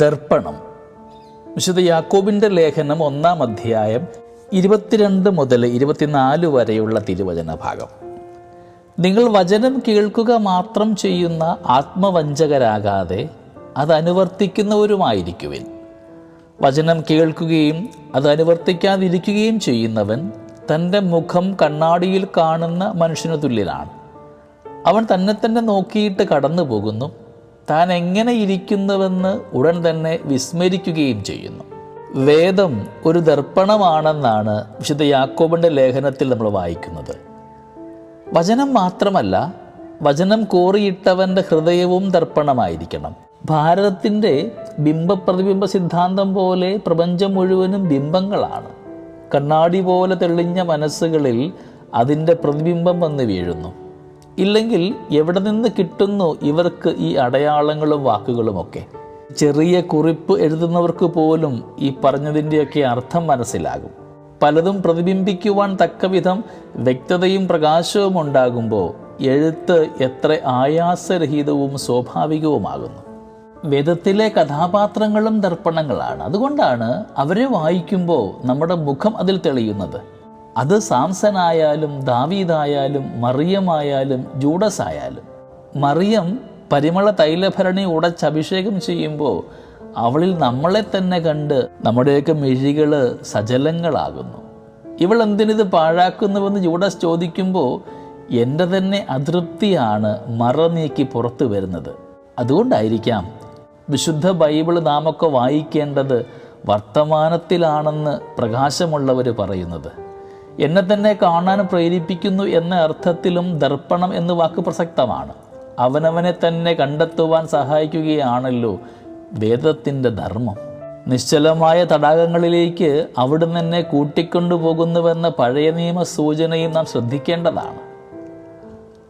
ദർപ്പണം. വിശുദ്ധ യാക്കോബിന്റെ ലേഖനം ഒന്നാം അധ്യായം ഇരുപത്തിരണ്ട് മുതൽ ഇരുപത്തിനാല് വരെയുള്ള തിരുവചന ഭാഗം നിങ്ങൾ വചനം കേൾക്കുക മാത്രം ചെയ്യുന്ന ആത്മവഞ്ചകരാകാതെ അത് അനുവർത്തിക്കുന്നവരുമായിരിക്കുവിൻ. വചനം കേൾക്കുകയും അത് അനുവർത്തിക്കാതിരിക്കുകയും ചെയ്യുന്നവൻ തന്റെ മുഖം കണ്ണാടിയിൽ കാണുന്ന മനുഷ്യനു തുല്യനാണ്. അവൻ തന്നെ തന്നെ നോക്കിയിട്ട് കടന്നു പോകുന്നു താൻ എങ്ങനെ ഇരിക്കുന്നുവെന്ന് ഉടൻ തന്നെ വിസ്മരിക്കുകയും ചെയ്യുന്നു. വേദം ഒരു ദർപ്പണമാണെന്നാണ് വിശുദ്ധ യാക്കോബിന്റെ ലേഖനത്തിൽ നമ്മൾ വായിക്കുന്നത്. വചനം മാത്രമല്ല വചനം കോറിയിട്ടവന്റെ ഹൃദയവും ദർപ്പണമായിരിക്കണം. ഭാരതത്തിന്റെ ബിംബപ്രതിബിംബ സിദ്ധാന്തം പോലെ പ്രപഞ്ചം മുഴുവനും ബിംബങ്ങളാണ്. കണ്ണാടി പോലെ തെളിഞ്ഞ മനസ്സുകളിൽ അതിന്റെ പ്രതിബിംബം വന്ന് വീഴുന്നു. ഇല്ലെങ്കിൽ എവിടെ നിന്ന് കിട്ടുന്നു ഇവർക്ക് ഈ അടയാളങ്ങളും വാക്കുകളുമൊക്കെ ചെറിയ കുറിപ്പ് എഴുതുന്നവർക്ക് പോലും ഈ പറഞ്ഞതിന്റെയൊക്കെ അർത്ഥം മനസ്സിലാകും. പലതും പ്രതിബിംബിക്കുവാൻ തക്കവിധം വ്യക്തതയും പ്രകാശവും ഉണ്ടാകുമ്പോൾ എഴുത്ത് എത്ര ആയാസരഹിതവും സ്വാഭാവികവുമാകുന്നു. വേദത്തിലെ കഥാപാത്രങ്ങളും ദർപ്പണങ്ങളാണ്. അതുകൊണ്ടാണ് അവരെ വായിക്കുമ്പോൾ നമ്മുടെ മുഖം അതിൽ തെളിയുന്നത്. അത് സാംസനായാലും ദാവീദായാലും മറിയമായാലും ജൂഡസ് ആയാലും മറിയം പരിമള തൈലഭരണി ഉടച്ച് അഭിഷേകം ചെയ്യുമ്പോൾ അവളിൽ നമ്മളെ തന്നെ കണ്ട് നമ്മുടെയൊക്കെ മിഴികൾ സജലങ്ങളാകുന്നു. ഇവൾ എന്തിനിത് പാഴാക്കുന്നുവെന്ന് ജൂഡസ് ചോദിക്കുമ്പോൾ എന്റെ തന്നെ അതൃപ്തിയാണ് മറ നീക്കി പുറത്തു വരുന്നത്. അതുകൊണ്ടായിരിക്കാം വിശുദ്ധ ബൈബിൾ നാമൊക്കെ വായിക്കേണ്ടത് വർത്തമാനത്തിലാണെന്ന് പ്രകാശമുള്ളവർ പറയുന്നത്. എന്നെ തന്നെ കാണാൻ പ്രേരിപ്പിക്കുന്നു എന്ന അർത്ഥത്തിലും ദർപ്പണം എന്ന് വാക്ക് പ്രസക്തമാണ്. അവനവനെ തന്നെ കണ്ടെത്തുവാൻ സഹായിക്കുകയാണല്ലോ വേദത്തിന്റെ ധർമ്മം. നിശ്ചലമായ തടാകങ്ങളിലേക്ക് അവിടുന്ന് തന്നെ കൂട്ടിക്കൊണ്ടുപോകുന്നുവെന്ന പഴയ നിയമ സൂചനയും നാം ശ്രദ്ധിക്കേണ്ടതാണ്.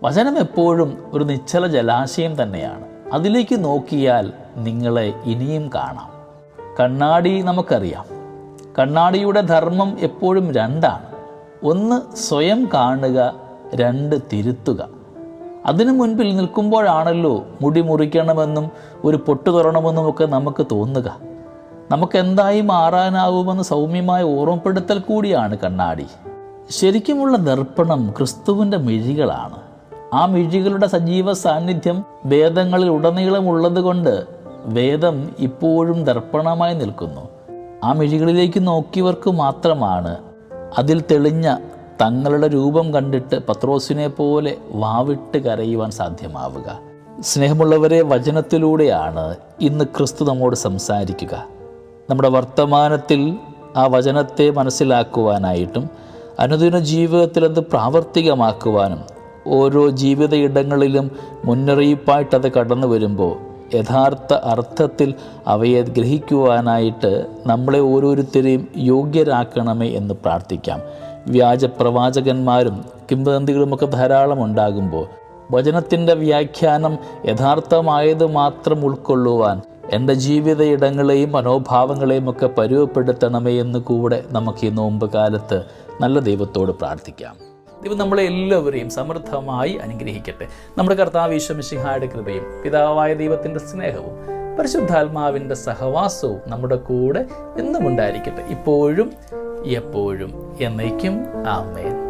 വചനം എപ്പോഴും ഒരു നിശ്ചല ജലാശയം തന്നെയാണ്. അതിലേക്ക് നോക്കിയാൽ നിങ്ങളെ ഇനിയും കാണാം. കണ്ണാടി നമുക്കറിയാം. കണ്ണാടിയുടെ ധർമ്മം എപ്പോഴും രണ്ടാണ്. ഒന്ന് സ്വയം കാണുക രണ്ട് തിരുത്തുക. അതിനു മുൻപിൽ നിൽക്കുമ്പോഴാണല്ലോ മുടി മുറിക്കണമെന്നും ഒരു പൊട്ടു തുറണമെന്നും ഒക്കെ നമുക്ക് തോന്നുക. നമുക്ക് എന്തായി മാറാനാവുമെന്ന് സൗമ്യമായ ഓർമ്മപ്പെടുത്തൽ കൂടിയാണ് കണ്ണാടി. ശരിക്കുമുള്ള ദർപ്പണം ക്രിസ്തുവിന്റെ മിഴികളാണ്. ആ മിഴികളുടെ സജീവ സാന്നിധ്യം വേദങ്ങളിൽ ഉടനീളം ഉള്ളതുകൊണ്ട് വേദം ഇപ്പോഴും ദർപ്പണമായി നിൽക്കുന്നു. ആ മിഴികളിലേക്ക് നോക്കിയവർക്ക് മാത്രമാണ് അതിൽ തെളിഞ്ഞ തങ്ങളുടെ രൂപം കണ്ടിട്ട് പത്രോസിനെ പോലെ വാവിട്ട് കരയുവാൻ സാധ്യമാവുക. സ്നേഹമുള്ളവരെ വചനത്തിലൂടെയാണ് ഇന്ന് ക്രിസ്തു നമ്മോട് സംസാരിക്കുക. നമ്മുടെ വർത്തമാനത്തിൽ ആ വചനത്തെ മനസ്സിലാക്കുവാനായിട്ടും അനുദിന ജീവിതത്തിൽ അത് പ്രാവർത്തികമാക്കുവാനും ഓരോ ജീവിത ഇടങ്ങളിലും മുന്നറിയിപ്പായിട്ടത് കടന്നു വരുമ്പോൾ യഥാർത്ഥ അർത്ഥത്തിൽ അവയെ ഗ്രഹിക്കുവാനായിട്ട് നമ്മളെ ഓരോരുത്തരെയും യോഗ്യരാക്കണമേ എന്ന് പ്രാർത്ഥിക്കാം. വ്യാജ പ്രവാചകന്മാരും കിംവദന്തികളുമൊക്കെ ധാരാളം ഉണ്ടാകുമ്പോൾ വചനത്തിന്റെ വ്യാഖ്യാനം യഥാർത്ഥമായത് മാത്രം ഉൾക്കൊള്ളുവാൻ എന്റെ ജീവിത ഇടങ്ങളെയും മനോഭാവങ്ങളെയും ഒക്കെ പരുവപ്പെടുത്തണമേ എന്ന് കൂടെ നമുക്ക് ഈ നോമ്പ് കാലത്ത് നല്ല ദൈവത്തോട് പ്രാർത്ഥിക്കാം. ദൈവം നമ്മളെ എല്ലാവരെയും സമൃദ്ധമായി അനുഗ്രഹിക്കട്ടെ. നമ്മുടെ കർത്താവ് ഈശ്വമിശിഹായുടെ കൃപയും പിതാവായ ദൈവത്തിന്റെ സ്നേഹവും പരിശുദ്ധാത്മാവിന്റെ സഹവാസവും നമ്മുടെ കൂടെ എന്നും ഉണ്ടായിരിക്കട്ടെ. ഇപ്പോഴും എപ്പോഴും എന്നേക്കും. ആമേൻ.